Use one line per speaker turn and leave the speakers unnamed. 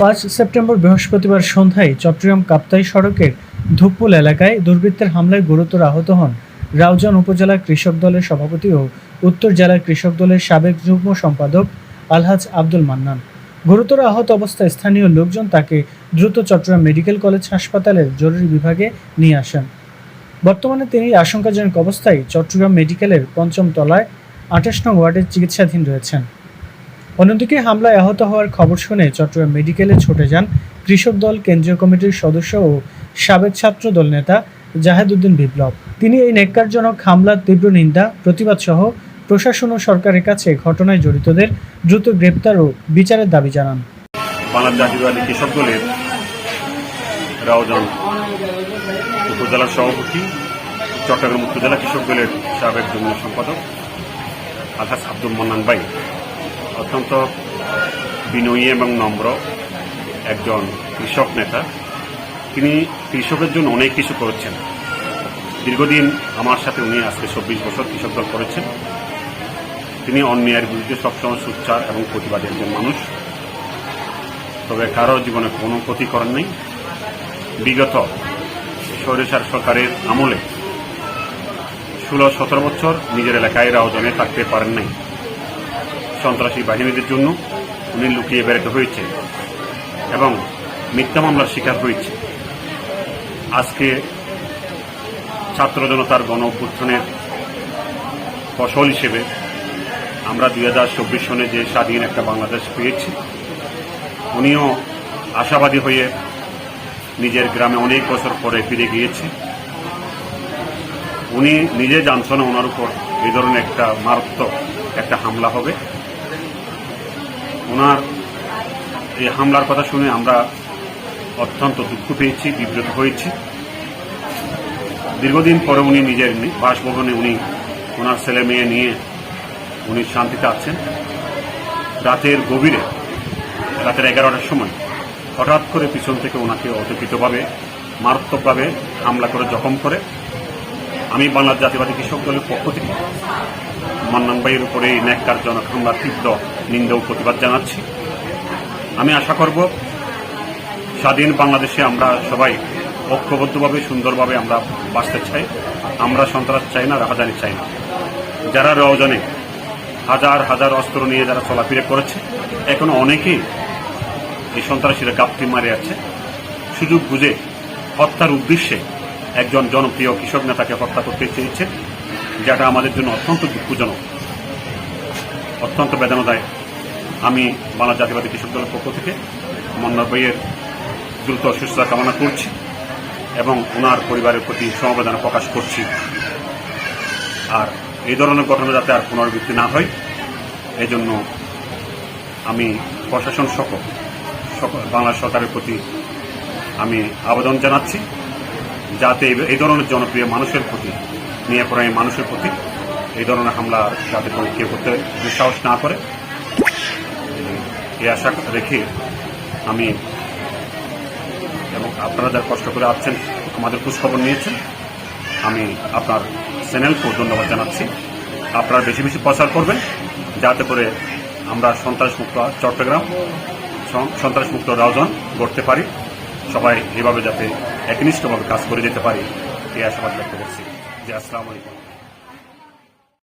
পাঁচ সেপ্টেম্বর বৃহস্পতিবার সন্ধ্যায় চট্টগ্রাম কাপ্তাই সড়কের ধূপপুল এলাকায় দুর্বৃত্তের হামলায় গুরুতর আহত হন রাউজান উপজেলা কৃষক দলের সভাপতি ও উত্তর জেলার কৃষক দলের সাবেক যুগ্ম সম্পাদক আলহাজ আব্দুল মান্নান। গুরুতর আহত অবস্থায় স্থানীয় লোকজন তাকে দ্রুত চট্টগ্রাম মেডিকেল কলেজ হাসপাতালের জরুরি বিভাগে নিয়ে আসেন। বর্তমানে তিনি আশঙ্কাজনক অবস্থায় চট্টগ্রাম মেডিকেলের পঞ্চম তলায় আঠাশ নং ওয়ার্ডের চিকিৎসাধীন রয়েছেন। অন্যদিকে হামলায় আহত হওয়ার খবর শুনে চট্টগ্রাম মেডিকেলে ছুটে যান কৃষক দল, কেন্দ্রীয় কমিটির সদস্য ও সাবেক ছাত্র দল নেতা জাহেদুদ্দিন বিপ্লব। তিনি এই নেককারজনক হামলার তীব্র নিন্দা, প্রতিবাদ সহ প্রশাসন ও সরকারের কাছে ঘটনায় জড়িতদের দ্রুত গ্রেপ্তার ও বিচারের দাবি জানান।
বাংলার জাতীয়বাদী কৃষক দলের উপজেলার সভাপতি, চট্টগ্রাম উপজেলা কৃষক দলের সাবেক যুগ্ম সম্পাদক আলহাস আব্দুল মান্নান ভাই। অত্যন্ত বিনয়ী এবং নম্র একজন কৃষক নেতা। তিনি কৃষকের জন্য অনেক কিছু করেছেন। দীর্ঘদিন আমার সাথে উনি আজকে চব্বিশ বছর কৃষক দল করেছেন। তিনি অন্যায়ের বিরুদ্ধে সবসময় সুচ্চার এবং প্রতিবাদী একজন মানুষ। তবে কারও জীবনে কোনো ক্ষতি করেন নাই। বিগত স্বৈরাচার সরকারের আমলে ষোলো সতেরো বছর নিজের এলাকায় রাওজনে থাকতে পারেন নাই। সন্ত্রাসী বাহিনীদের জন্য উনি লুকিয়ে বেড়াতে হয়েছে এবং মিথ্যা মামলার শিকার হয়েছে। আজকে ছাত্র জনতার গণ অভ্যুত্থানের ফসল হিসেবে আমরা দুই হাজার চব্বিশ সনে যে স্বাধীন একটা বাংলাদেশ পেয়েছি, উনিও আশাবাদী হয়ে নিজের গ্রামে অনেক বছর পরে ফিরে গিয়েছে। উনি নিজে জানছেন ওনার উপর এই ধরনের একটা মারাত্মক একটা হামলা হবে। ওনার এই হামলার কথা শুনে আমরা অত্যন্ত দুঃখ পেয়েছি, বিব্রত হয়েছি। দীর্ঘদিন পরে উনি নিজের বাসভবনে উনি ওনার ছেলে মেয়ে নিয়ে উনি শান্তিতে আছেন। রাতের গভীরে, রাতের এগারোটার সময় হঠাৎ করে পিছন থেকে ওনাকে অতর্কিতভাবে, মারাত্মকভাবে হামলা করে জখম করে। আমি বাংলার জাতীয়বাদী কৃষক দলের পক্ষ থেকে মান্নান ভাইয়ের উপরে এই ন্যাক্কারজনক হামলার তীব্র নিন্দা ও প্রতিবাদ জানাচ্ছি। আমি আশা করব স্বাধীন বাংলাদেশে আমরা সবাই ঐক্যবদ্ধভাবে, সুন্দরভাবে আমরা বাঁচতে চাই। আমরা সন্ত্রাস চাই না, রাহাজানি চাই না। যারা রওজনে হাজার হাজার অস্ত্র নিয়ে যারা চলাফেরা করেছে, এখনও অনেকেই এই সন্ত্রাসীরা গাপটি মারে আছে। সুযোগ বুঝে হত্যার উদ্দেশ্যে একজন জনপ্রিয় কৃষক নেতাকে হত্যা করতে চেয়েছে যেটা আমাদের জন্য অত্যন্ত দুঃখজনক। অত্যন্ত বেদনাদায়ক। আমি বাংলা জাতীয়বাদী কৃষক দলের পক্ষ থেকে মন্নার ভাইয়ের দ্রুত সুস্থতা কামনা করছি এবং ওনার পরিবারের প্রতি সমবেদনা প্রকাশ করছি। আর এই ধরনের ঘটনা যাতে আর পুনরাবৃত্তি না হয় এই জন্য আমি প্রশাসন সকল বাংলা সরকারের প্রতি আমি আবেদন জানাচ্ছি। যাতে এই- ধরনের জনপ্রিয় মানুষের প্রতি এই মানুষের প্রতি এই ধরনের হামলা যাতে করে কেউ করতে দুঃসাহস না করে। এই আশা রেখে আমি এবং আপনারা যারা কষ্ট করে আসছেন আমাদের খোঁজখবর নিয়েছেন, আমি আপনার চ্যানেলকেও ধন্যবাদ জানাচ্ছি। আপনারা বেশি বেশি প্রচার করবেন যাতে করে আমরা সন্ত্রাসমুক্ত চট্টগ্রাম, সন- সন্ত্রাসমুক্ত রাজন গড়তে পারি। সবাই এভাবে যাতে একনিষ্ঠভাবে কাজ করে যেতে পারি এই আশাবাদ ব্যক্ত করছি। যে আসসালামু আলাইকুম।